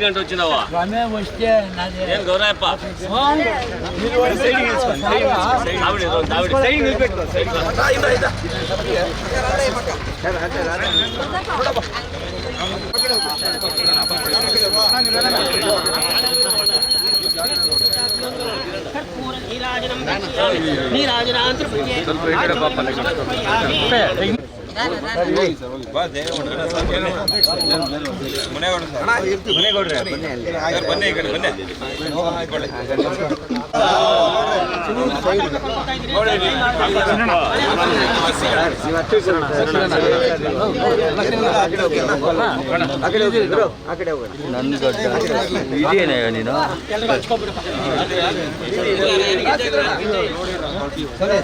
అంటే వచ్చినావా రమే వస్తే నాది ఏం గౌరవప్ప నీరాజనం నీరాజనాంధ్రప్రదేశ్ ಇದೆಯೇನ ನೀನು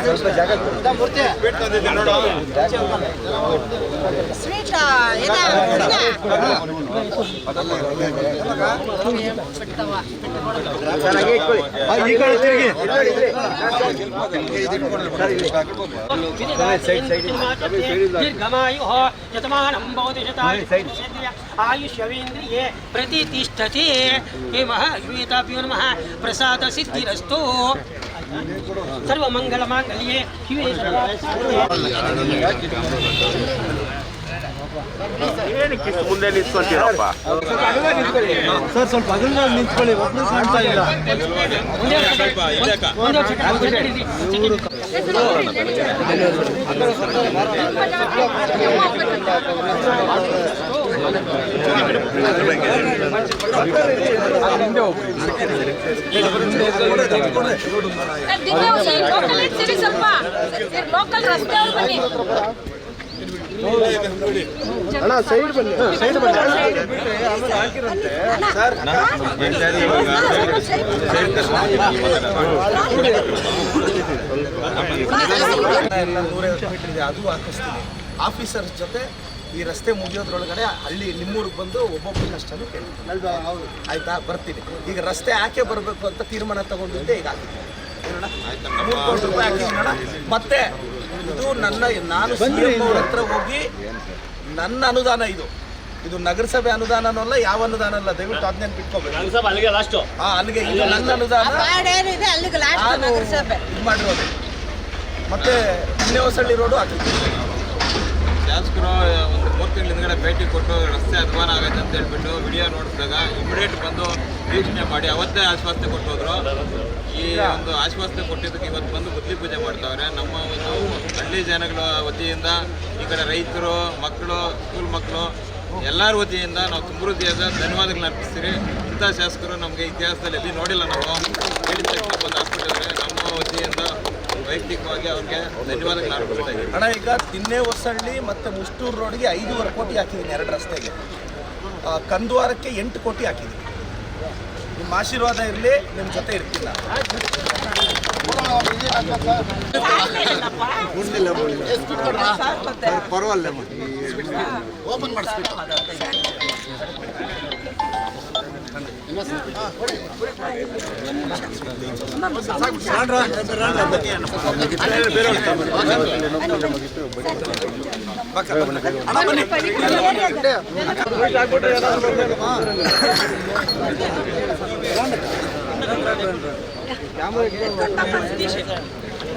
ಸ್ವಲ್ಪ ಜಾಗ ಬಿಟ್ಟು ನೋಡು आयुष्यवींद्रिय प्रतिष्ठति महता प्यो नम प्रसाद सिद्धिस्तु सर्वंगलमंगल्ये ಮುಂದೆ ನಿಂತ್ಕೊಂತೀರಪ್ಪ? ಸರ್ ಸ್ವಲ್ಪ ಅದನ್ನ ನಿಂತ್ಕೊಳ್ಳಿ ಒಬ್ಬರು ಕಾಣ್ತಾ ಇಲ್ಲ. ಸ್ವಲ್ಪ ಲೋಕಲ್ ರಸ್ತೆ ಅವ್ರು ಬನ್ನಿ. ಅಣ್ಣ ಸೈಡ್ ಬನ್ನಿ ಸೈಡ್ ಬನ್ನಿ ಆಮೇಲೆ ಹಾಕಿರಂತೆ? ಸರ್ ನೂರೈವತ್ತು ಮೀಟರ್ ಇದೆ ಅದು ಹಾಕಿಸ್ತೀನಿ. ಆಫೀಸರ್ ಜೊತೆ ಈ ರಸ್ತೆ ಮುಗಿಯೋದ್ರೊಳಗಡೆ ಹಳ್ಳಿ ನಿಮ್ಮೂರಿಗೆ ಬಂದು ಒಬ್ಬೊಬ್ಬರ ಕಷ್ಟನೂ ಹೌದು. ಆಯ್ತಾ? ಬರ್ತೀನಿ. ಈಗ ರಸ್ತೆ ಯಾಕೆ ಬರಬೇಕು ಅಂತ ತೀರ್ಮಾನ ತಗೊಂಡಿದ್ದೆ ಈಗ? ಮೂರು ಕೋಟಿ ರೂಪಾಯಿ ಮತ್ತೆ ಇದು ನನ್ನ ನಾನು ಅವ್ರ ಹತ್ರ ಹೋಗಿ ನನ್ನ ಅನುದಾನ ಇದು. ಇದು ನಗರಸಭೆ ಅನುದಾನ ಅಲ್ಲ ಯಾವ ಅನುದಾನ ಅಲ್ಲ? ದಯವಿಟ್ಟು ಅದನ್ನೇನು ಬಿಟ್ಕೋಬೇಕು ಅಲ್ಲಿಗೆ ಲಾಸ್ಟು ಹಾ ಅಲ್ಲಿಗೆ ಇದು ನನ್ನ ಅನುದಾನ. ನಾನು ಇದು ಮಾಡಿರೋದು. ಮತ್ತೆ ಹೊಸಳ್ಳಿ ರೋಡು ಅದು ಶಾಸಕರು ತಿಂಗಳ ಹಿಂದ್ಗಡೆ ಭೇಟಿ ಕೊಟ್ಟು ರಸ್ತೆ ಅಧ್ವಾನ ಆಗೈತೆ ಅಂತ ಹೇಳ್ಬಿಟ್ಟು ವಿಡಿಯೋ ನೋಡಿದಾಗ ಇಮಿಡಿಯೇಟ್ ಬಂದು ವೀಕ್ಷಣೆ ಮಾಡಿ ಅವತ್ತೇ ಆಶ್ವಾಸನೆ ಕೊಟ್ಟೋದ್ರು. ಈ ಒಂದು ಆಶ್ವಾಸನೆ ಕೊಟ್ಟಿದ್ದಕ್ಕೆ ಇವತ್ತು ಬಂದು ಬುದ್ಧಿ ಪೂಜೆ ಮಾಡ್ತಾವ್ರೆ. ನಮ್ಮ ಒಂದು ಹಳ್ಳಿ ಜನಗಳ ವತಿಯಿಂದ ಈ ಕಡೆ ರೈತರು, ಮಕ್ಕಳು ಸ್ಕೂಲ್ ಮಕ್ಕಳು, ಎಲ್ಲರ ವತಿಯಿಂದ ನಾವು ಹೃದಯದ ಧನ್ಯವಾದಗಳನ್ನ ಅರ್ಪಿಸ್ತೀರಿ. ಇಂಥ ಶಾಸಕರು ನಮಗೆ ಇತಿಹಾಸದಲ್ಲಿ ಎಲ್ಲಿ ನೋಡಿಲ್ಲ ನಾವು. ಹೇಳಿದ ಹಾಸ್ಪಿಟಲ್ಗೆ ವೈಯಕ್ತಿಕವಾಗಿ ಅವ್ರಿಗೆ ಧನ್ಯವಾದಗಳು ಅರ್ಪಿಸ್ತಾ ಹಣ ಈಗ ತಿನ್ನೇ ಹೊಸಳ್ಳಿ ಮತ್ತು ಮುಷ್ಟೂರು ರೋಡ್ಗೆ ಐದೂವರೆ ಕೋಟಿ ಹಾಕಿದ್ದೀನಿ ಎರಡು ರಸ್ತೆಗೆ. ಕಂದುವಾರಕ್ಕೆ ಎಂಟು ಕೋಟಿ ಹಾಕಿದ್ದೀನಿ. ನಿಮ್ಮ ಆಶೀರ್ವಾದ ಇರಲಿ ನಿಮ್ಮ ಜೊತೆ ಇರ್ತಿಲ್ಲ ಪರವಾಗಿಲ್ಲ. ಓಪನ್ ಬನ್ನಿ ಸರ್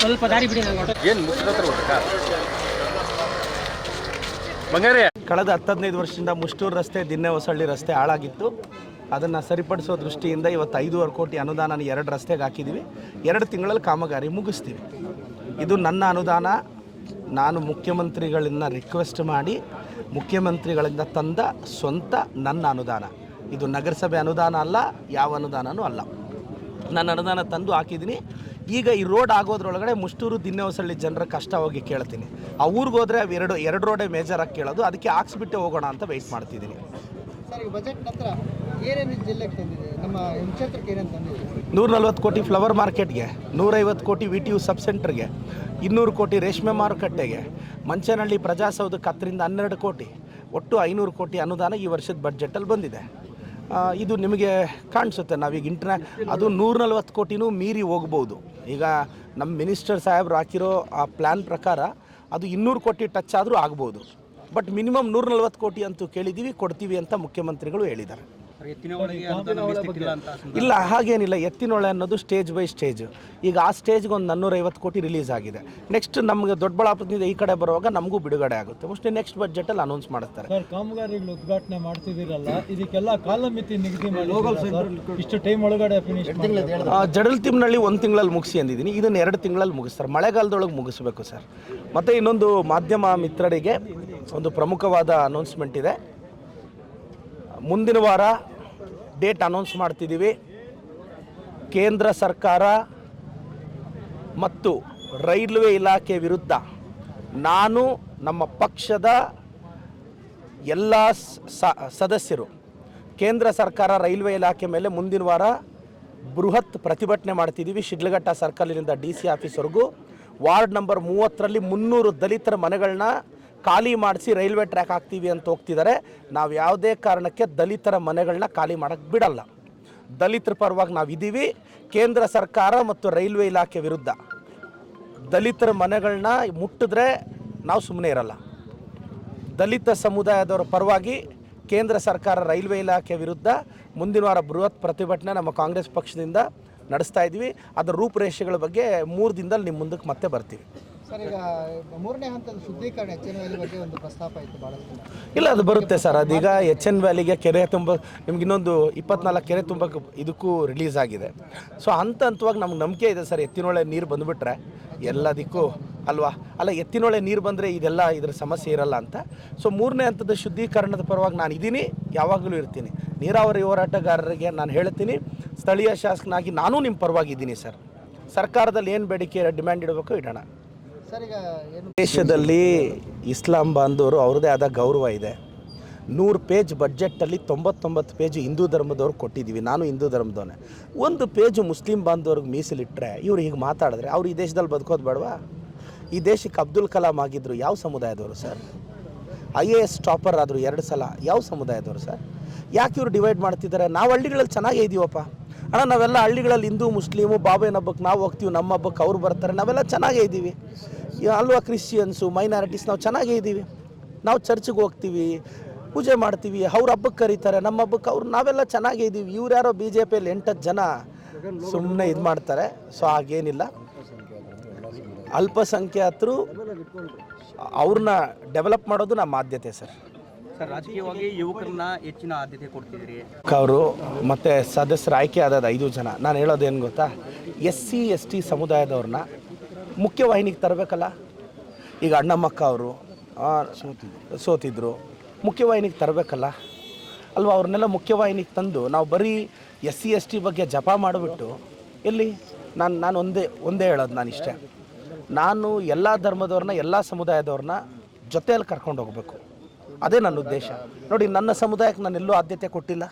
ಸ್ವಲ್ಪ ದಾರಿ ಬಿಡಿ ಏನು ಹೋಗ್ಬೇಕಾ? ಕಳೆದ ಹತ್ತದೈದು ವರ್ಷದಿಂದ ಮುಷ್ಟೂರು ರಸ್ತೆ ದಿನ್ನೆ ಹೊಸಳ್ಳಿ ರಸ್ತೆ ಹಾಳಾಗಿತ್ತು. ಅದನ್ನು ಸರಿಪಡಿಸೋ ದೃಷ್ಟಿಯಿಂದ ಇವತ್ತು ಐದೂವರೆ ಕೋಟಿ ಅನುದಾನ ಎರಡು ರಸ್ತೆಗೆ ಹಾಕಿದ್ದೀವಿ ಎರಡು ತಿಂಗಳಲ್ಲಿ ಕಾಮಗಾರಿ ಮುಗಿಸ್ತೀವಿ. ಇದು ನನ್ನ ಅನುದಾನ ನಾನು ಮುಖ್ಯಮಂತ್ರಿಗಳನ್ನ ರಿಕ್ವೆಸ್ಟ್ ಮಾಡಿ, ಮುಖ್ಯಮಂತ್ರಿಗಳಿಂದ ತಂದ ಸ್ವಂತ ನನ್ನ ಅನುದಾನ. ಇದು ನಗರಸಭೆ ಅನುದಾನ ಅಲ್ಲ, ಯಾವ ಅನುದಾನನೂ ಅಲ್ಲ. ನನ್ನ ಅನುದಾನ ತಂದು ಹಾಕಿದ್ದೀನಿ. ಈಗ ಈ ರೋಡ್ ಆಗೋದ್ರೊಳಗಡೆ ಮುಷ್ಟೂರು ದಿನ್ನೆಹೊಸಳ್ಳಿ ಜನರ ಕಷ್ಟ ಹೋಗಿ ಕೇಳ್ತೀನಿ. ಆ ಊರಿಗೆ ಹೋದರೆ ಎರಡು ರೋಡೇ ಮೇಜರಾಗಿ ಕೇಳೋದು. ಅದಕ್ಕೆ ಹಾಕ್ಸ್ಬಿಟ್ಟೆ ಹೋಗೋಣ ಅಂತ ವೆಯ್ಟ್ ಮಾಡ್ತಿದ್ದೀನಿ. ನೂರ ನಲ್ವತ್ತು ಕೋಟಿ ಫ್ಲವರ್ ಮಾರ್ಕೆಟ್ಗೆ, ನೂರೈವತ್ತು ಕೋಟಿ ವಿ ಟಿ ಯು ಸಬ್ ಸೆಂಟರ್ಗೆ ಇನ್ನೂರು ಕೋಟಿ ರೇಷ್ಮೆ ಮಾರುಕಟ್ಟೆಗೆ, ಮಂಚನಹಳ್ಳಿ ಪ್ರಜಾಸೌಧಕ್ಕೆ ಹತ್ತರಿಂದ ಹನ್ನೆರಡು ಕೋಟಿ, ಒಟ್ಟು ಐನೂರು ಕೋಟಿ ಅನುದಾನ ಈ ವರ್ಷದ ಬಜೆಟಲ್ಲಿ ಬಂದಿದೆ. ಇದು ನಿಮಗೆ ಕಾಣಿಸುತ್ತೆ, ನಾವೀಗ ಇಂಟರ್ನ್ಯಾ ಅದು ನೂರ ನಲ್ವತ್ತು ಕೋಟಿನೂ ಮೀರಿ ಹೋಗ್ಬೋದು. ಈಗ ನಮ್ಮ ಮಿನಿಸ್ಟರ್ ಸಾಹೇಬ್ರು ಹಾಕಿರೋ ಆ ಪ್ಲ್ಯಾನ್ ಪ್ರಕಾರ ಅದು ಇನ್ನೂರು ಕೋಟಿ ಟಚ್ ಆದರೂ ಆಗ್ಬೋದು. ಬಟ್ ಮಿನಿಮಮ್ ನೂರ ನಲ್ವತ್ತು ಕೋಟಿ ಅಂತೂ ಕೇಳಿದ್ದೀವಿ, ಕೊಡ್ತೀವಿ ಅಂತ ಮುಖ್ಯಮಂತ್ರಿಗಳು ಹೇಳಿದ್ದಾರೆ. ಇಲ್ಲ ಹಾಗೇನಿಲ್ಲ. ಎತ್ತಿನೊಳೆ ಅನ್ನೋದು ಸ್ಟೇಜ್ ಬೈ ಸ್ಟೇಜ್ ಈಗ ಆ ಸ್ಟೇಜ್ಗೆ ಒಂದು ನಾನ್ನೂರೈವತ್ತು ಕೋಟಿ ರಿಲೀಸ್ ಆಗಿದೆ. ನೆಕ್ಸ್ಟ್ ನಮಗೆ ದೊಡ್ಡಬಳ್ಳಾಪುರದಿಂದ ಈ ಕಡೆ ಬರುವಾಗ ನಮಗೂ ಬಿಡುಗಡೆ ಆಗುತ್ತೆ. ಮೋಸ್ಟ್ಲಿ ನೆಕ್ಸ್ಟ್ ಬಜೆಟಲ್ಲಿ ಅನೌನ್ಸ್ ಮಾಡುತ್ತಾರೆ ಸರ್ ಕಾಮಗಾರಿಗಳು ಉದ್ಘಾಟನೆ ಮಾಡ್ತಿದ್ದೀರಲ್ಲ ಇದಕ್ಕೆಲ್ಲ ಕಾಲಮಿತಿ ನಿಗದಿ ಮಾಡಿ ಇಷ್ಟು ಟೈಮ್ ಒಳಗಡೆ ಫಿನಿಶ್ ಆ, ಜಡಲ್ ತಿಮ್ನಳ್ಳಿ ಒಂದು ತಿಂಗಳಲ್ಲಿ ಮುಗಿಸಿ ಅಂದಿದ್ದೀನಿ. ಇದನ್ನು ಎರಡು ತಿಂಗಳಲ್ಲಿ ಮುಗಿಸ್ತಾರೆ ಮಳೆಗಾಲದೊಳಗೆ ಮುಗಿಸ್ಬೇಕು ಸರ್. ಮತ್ತು ಇನ್ನೊಂದು ಮಾಧ್ಯಮ ಮಿತ್ರರಿಗೆ ಒಂದು ಪ್ರಮುಖವಾದ ಅನೌನ್ಸ್ಮೆಂಟ್ ಇದೆ. ಮುಂದಿನ ವಾರ ಡೇಟ್ ಅನೌನ್ಸ್ ಮಾಡ್ತಿದ್ದೀವಿ. ಕೇಂದ್ರ ಸರ್ಕಾರ ಮತ್ತು ರೈಲ್ವೆ ಇಲಾಖೆ ವಿರುದ್ಧ ನಾನು ನಮ್ಮ ಪಕ್ಷದ ಎಲ್ಲ ಸದಸ್ಯರು, ಕೇಂದ್ರ ಸರ್ಕಾರ ರೈಲ್ವೆ ಇಲಾಖೆ ಮೇಲೆ ಮುಂದಿನ ವಾರ ಬೃಹತ್ ಪ್ರತಿಭಟನೆ ಮಾಡ್ತಿದ್ದೀವಿ. ಶಿಡ್ಲಘಟ್ಟ ಸರ್ಕಲಿನಿಂದ ಡಿ ಸಿ ಆಫೀಸ್ವರೆಗೂ ವಾರ್ಡ್ ನಂಬರ್ ಮೂವತ್ತರಲ್ಲಿ ಮುನ್ನೂರು ದಲಿತರ ಮನೆಗಳನ್ನ ಖಾಲಿ ಮಾಡಿಸಿ ರೈಲ್ವೆ ಟ್ರ್ಯಾಕ್ ಹಾಕ್ತೀವಿ ಅಂತ ಹೋಗ್ತಿದ್ದಾರೆ. ನಾವು ಯಾವುದೇ ಕಾರಣಕ್ಕೆ ದಲಿತರ ಮನೆಗಳನ್ನ ಖಾಲಿ ಮಾಡೋಕ್ಕೆ ಬಿಡಲ್ಲ. ದಲಿತರ ಪರವಾಗಿ ನಾವು ಇದ್ದೀವಿ ಕೇಂದ್ರ ಸರ್ಕಾರ ಮತ್ತು ರೈಲ್ವೆ ಇಲಾಖೆ ವಿರುದ್ಧ ದಲಿತರ ಮನೆಗಳನ್ನ ಮುಟ್ಟಿದ್ರೆ ನಾವು ಸುಮ್ಮನೆ ಇರಲ್ಲ. ದಲಿತ ಸಮುದಾಯದವರ ಪರವಾಗಿ ಕೇಂದ್ರ ಸರ್ಕಾರ, ರೈಲ್ವೆ ಇಲಾಖೆ ವಿರುದ್ಧ ಮುಂದಿನ ವಾರ ಬೃಹತ್ ಪ್ರತಿಭಟನೆ ನಮ್ಮ ಕಾಂಗ್ರೆಸ್ ಪಕ್ಷದಿಂದ ನಡೆಸ್ತಾ ಇದ್ವಿ. ಅದರ ರೂಪುರೇಷೆಗಳ ಬಗ್ಗೆ ಮೂರು ದಿನದಲ್ಲಿ ನಿಮ್ಮ ಮುಂದಕ್ಕೆ ಮತ್ತೆ ಬರ್ತೀವಿ. ಸರ್, ಈಗ ಮೂರನೇ ಹಂತದ ಎಚ್ ಪ್ರಸ್ತಾಪ ಬಹಳಷ್ಟು. ಇಲ್ಲ, ಅದು ಬರುತ್ತೆ ಸರ್. ಅದೀಗ ಎಚ್ ಎನ್ ವ್ಯಾಲಿಗೆ ಕೆರೆ ತುಂಬ ನಿಮ್ಗೆ ಇನ್ನೊಂದು ಇಪ್ಪತ್ನಾಲ್ಕು ಕೆರೆ ತುಂಬಕ್ಕೆ ಇದಕ್ಕೂ ರಿಲೀಸ್ ಆಗಿದೆ. ಸೊ ಹಂತ ಹಂತವಾಗಿ ನಮ್ಗೆ ನಂಬಿಕೆ ಇದೆ ಸರ್ ಎತ್ತಿನೊಳೆ ನೀರು ಬಂದುಬಿಟ್ರೆ ಎಲ್ಲದಕ್ಕೂ ಅಲ್ವಾ? ಅಲ್ಲ ಎತ್ತಿನೊಳೆ ನೀರು ಬಂದರೆ ಇದೆಲ್ಲ ಇದರ ಸಮಸ್ಯೆ ಇರಲ್ಲ ಅಂತ. ಸೊ ಮೂರನೇ ಹಂತದ ಶುದ್ಧೀಕರಣದ ಪರವಾಗಿ ನಾನು ಇದ್ದೀನಿ ಯಾವಾಗಲೂ ಇರ್ತೀನಿ. ನೀರಾವರಿ ಹೋರಾಟಗಾರರಿಗೆ ನಾನು ಹೇಳ್ತೀನಿ, ಸ್ಥಳೀಯ ಶಾಸಕನಾಗಿ ನಾನು ನಿಮ್ಮ ಪರವಾಗಿ ಇದ್ದೀನಿ ಸರ್. ಸರ್ಕಾರದಲ್ಲಿ ಏನು ಬೇಡಿಕೆ, ಡಿಮ್ಯಾಂಡ್ ಇಡಬೇಕು ಇಡೋಣ. ದೇಶದಲ್ಲಿ ಇಸ್ಲಾಂ ಬಾಂಧವರು ಅವ್ರದೇ ಆದ ಗೌರವ ಇದೆ. ನೂರು ಪೇಜ್ ಬಡ್ಜೆಟ್ಟಲ್ಲಿ ತೊಂಬತ್ತೊಂಬತ್ತು ಪೇಜ್ ಹಿಂದೂ ಧರ್ಮದವ್ರು ಕೊಟ್ಟಿದ್ದೀವಿ, ನಾನು ಹಿಂದೂ ಧರ್ಮದವನೇ. ಒಂದು ಪೇಜು ಮುಸ್ಲಿಂ ಬಾಂಧವ್ರಿಗೆ ಮೀಸಲಿಟ್ಟರೆ ಇವ್ರು ಹೀಗೆ ಮಾತಾಡಿದ್ರೆ ಅವ್ರು ಈ ದೇಶದಲ್ಲಿ ಬದುಕೋದು ಬೇಡವಾ? ಈ ದೇಶಕ್ಕೆ ಅಬ್ದುಲ್ ಕಲಾಂ ಆಗಿದ್ದರು ಯಾವ ಸಮುದಾಯದವರು sir? I A S topper ಆದರು ಎರಡು ಸಲ, ಯಾವ ಸಮುದಾಯದವರು ಸರ್? ಯಾಕೆ ಇವರು ಡಿವೈಡ್ ಮಾಡ್ತಿದ್ದಾರೆ? ನಾವು ಹಳ್ಳಿಗಳಲ್ಲಿ ಚೆನ್ನಾಗೇ ಇದೀವಪ್ಪ. ಅಣ್ಣ, ನಾವೆಲ್ಲ ಹಳ್ಳಿಗಳಲ್ಲಿ ಹಿಂದೂ, ಮುಸ್ಲಿಮು ಬಾಬೇನ ಹಬ್ಬಕ್ಕೆ ನಾವು ಹೋಗ್ತೀವಿ, ನಮ್ಮ ಹಬ್ಬಕ್ಕೆ ಅವ್ರು ಬರ್ತಾರೆ, ನಾವೆಲ್ಲ ಚೆನ್ನಾಗೇ ಇದ್ದೀವಿ ಅಲ್ವಾ ಕ್ರಿಶ್ಚಿಯನ್ಸು ಮೈನಾರಿಟೀಸ್ ನಾವು ಚೆನ್ನಾಗೇ ಇದ್ದೀವಿ. ನಾವು ಚರ್ಚ್ಗೆ ಹೋಗ್ತೀವಿ ಪೂಜೆ ಮಾಡ್ತೀವಿ ಅವ್ರ ಹಬ್ಬಕ್ಕೆ ಕರೀತಾರೆ ನಮ್ಮ ಹಬ್ಬಕ್ಕೆ ಅವ್ರು ನಾವೆಲ್ಲ ಚೆನ್ನಾಗೇ ಇದ್ದೀವಿ. ಇವ್ರು ಯಾರೋ ಬಿ ಜೆ ಪಿಯಲ್ಲಿ ಎಂಟತ್ತು ಜನ ಸುಮ್ಮನೆ ಇದು ಮಾಡ್ತಾರೆ. ಸೊ ಹಾಗೇನಿಲ್ಲ. ಅಲ್ಪಸಂಖ್ಯಾತರು ಅವ್ರನ್ನ ಡೆವಲಪ್ ಮಾಡೋದು ನಮ್ಮ ಆದ್ಯತೆ ಸರ್. ಸರ್ ರಾಜಕೀಯವಾಗಿ ಯುವಕರನ್ನ ಹೆಚ್ಚಿನ ಆದ್ಯತೆ ಕೊಡ್ತಿದ್ದೀರಿ. ಅವರು ಮತ್ತು ಸದಸ್ಯರ ಆಯ್ಕೆ ಆದ ಐದು ಜನ. ನಾನು ಹೇಳೋದೇನು ಗೊತ್ತಾ? ಎಸ್ ಸಿ ಎಸ್ ಟಿ ಸಮುದಾಯದವ್ರನ್ನ ಮುಖ್ಯವಾಹಿನಿಗೆ ತರಬೇಕಲ್ಲ? ಈಗ ಅಣ್ಣಮ್ಮಕ್ಕ ಅವರು ಸೋತಿದ್ರು. ಮುಖ್ಯವಾಹಿನಿಗೆ ತರಬೇಕಲ್ಲ? ಅಲ್ವಾ, ಅವ್ರನ್ನೆಲ್ಲ ಮುಖ್ಯವಾಹಿನಿಗೆ ತಂದು ನಾವು ಬರೀ ಎಸ್ ಸಿ, ಎಸ್ ಟಿ ಬಗ್ಗೆ ಜಪ ಮಾಡಿಬಿಟ್ಟು, ಎಲ್ಲಿ? ನಾನು ನಾನು ಒಂದೇ ಒಂದೇ ಹೇಳೋದು ನಾನು ಇಷ್ಟೇ. ನಾನು ಎಲ್ಲ ಧರ್ಮದವ್ರನ್ನ, ಎಲ್ಲ ಸಮುದಾಯದವ್ರನ್ನ ಜೊತೆಯಲ್ಲಿ ಕರ್ಕೊಂಡು ಹೋಗಬೇಕು. ಅದೇ ನನ್ನ ಉದ್ದೇಶ. ನೋಡಿ, ನನ್ನ ಸಮುದಾಯಕ್ಕೆ ನಾನು ಎಲ್ಲೂ ಆದ್ಯತೆ ಕೊಟ್ಟಿಲ್ಲ.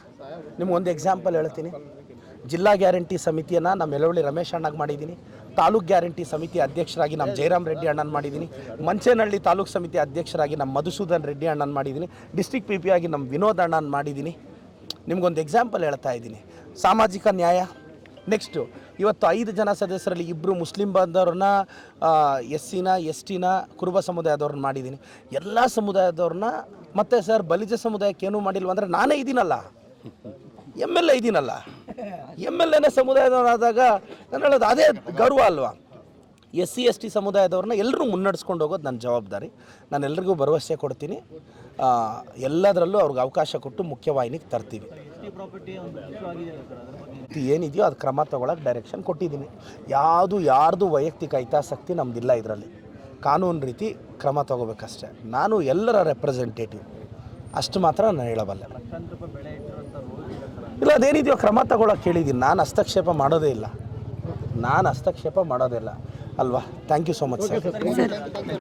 ನಿಮ್ಗೊಂದು ಎಕ್ಸಾಂಪಲ್ ಹೇಳ್ತೀನಿ. ಜಿಲ್ಲಾ ಗ್ಯಾರಂಟಿ ಸಮಿತಿಯನ್ನು ನಮ್ಮ ಎಲ್ಲವಳ್ಳಿ ರಮೇಶ್ ಅಣ್ಣಗೆ ಮಾಡಿದ್ದೀನಿ ತಾಲೂಕ್ ಗ್ಯಾರಂಟಿ ಸಮಿತಿ ಅಧ್ಯಕ್ಷರಾಗಿ ನಮ್ಮ ಜಯರಾಮ್ ರೆಡ್ಡಿ ಅಣ್ಣನ ಮಾಡಿದ್ದೀನಿ. ಮಂಚೇನಹಳ್ಳಿ ತಾಲೂಕು ಸಮಿತಿ ಅಧ್ಯಕ್ಷರಾಗಿ ನಮ್ಮ ಮಧುಸೂದನ್ ರೆಡ್ಡಿ ಅಣ್ಣನ ಮಾಡಿದ್ದೀನಿ. ಡಿಸ್ಟಿಕ್ ಪಿ ಪಿ ಆಗಿ ನಮ್ಮ ವಿನೋದ್ ಅಣ್ಣನ ಮಾಡಿದ್ದೀನಿ. ನಿಮಗೊಂದು ಎಕ್ಸಾಂಪಲ್ ಹೇಳ್ತಾ ಇದ್ದೀನಿ. ಸಾಮಾಜಿಕ ನ್ಯಾಯ. ನೆಕ್ಸ್ಟು ಇವತ್ತು ಐದು ಜನ ಸದಸ್ಯರಲ್ಲಿ ಇಬ್ಬರು ಮುಸ್ಲಿಂ ಬಾಂಧವ್ರನ್ನ ಎಸ್ ಸಿನ ಎಸ್ ಟಿನ ಕುರುಬ ಸಮುದಾಯದವ್ರನ್ನ ಮಾಡಿದ್ದೀನಿ. ಎಲ್ಲ ಸಮುದಾಯದವ್ರನ್ನ, ಮತ್ತೆ ಸರ್ ಬಲಿಜ ಸಮುದಾಯಕ್ಕೆ ಏನೂ ಮಾಡಿಲ್ವ ಅಂದರೆ ನಾನೇ ಇದ್ದೀನಲ್ಲ ಎಂ ಎಲ್ ಎ ಇದ್ದೀನಲ್ಲ ಎಂ ಎಲ್ ಎನೇ ಸಮುದಾಯದವರಾದಾಗ ನಾನು ಹೇಳೋದು ಅದೇ ಗೌರವ ಅಲ್ವಾ? ಎಸ್ ಸಿ ಎಸ್ ಟಿ ಸಮುದಾಯದವ್ರನ್ನ ಎಲ್ಲರೂ ಮುನ್ನಡೆಸ್ಕೊಂಡು ಹೋಗೋದು ನನ್ನ ಜವಾಬ್ದಾರಿ. ನಾನು ಎಲ್ರಿಗೂ ಭರವಸೆ ಕೊಡ್ತೀನಿ. ಎಲ್ಲದರಲ್ಲೂ ಅವ್ರಿಗೆ ಅವಕಾಶ ಕೊಟ್ಟು ಮುಖ್ಯವಾಹಿನಿಗೆ ತರ್ತೀವಿ. ಏನಿದೆಯೋ ಅದು ಕ್ರಮ ತಗೊಳಕ್ಕೆ ಡೈರೆಕ್ಷನ್ ಕೊಟ್ಟಿದ್ದೀನಿ. ಯಾವುದು, ಯಾರ್ದು ವೈಯಕ್ತಿಕ ಹಿತಾಸಕ್ತಿ ನಮ್ದಿಲ್ಲ ಇದರಲ್ಲಿ. ಕಾನೂನು ರೀತಿ ಕ್ರಮ ತಗೋಬೇಕಷ್ಟೆ. ನಾನು ಎಲ್ಲರ ರೆಪ್ರೆಸೆಂಟೇಟಿವ್ ಅಷ್ಟು ಮಾತ್ರ ನಾನು ಹೇಳಬಲ್ಲೆ. ಇಲ್ಲ ಅದೇನಿದೆಯೋ ಕ್ರಮ ತಗೊಳ್ಳೋಕೆ ಹೇಳಿದ್ದೀನಿ ನಾನು ಹಸ್ತಕ್ಷೇಪ ಮಾಡೋದೇ ಇಲ್ಲ. ನಾನು ಹಸ್ತಕ್ಷೇಪ ಮಾಡೋದೇ ಇಲ್ಲ. ಅಲ್ವಾ? Thank you so much sir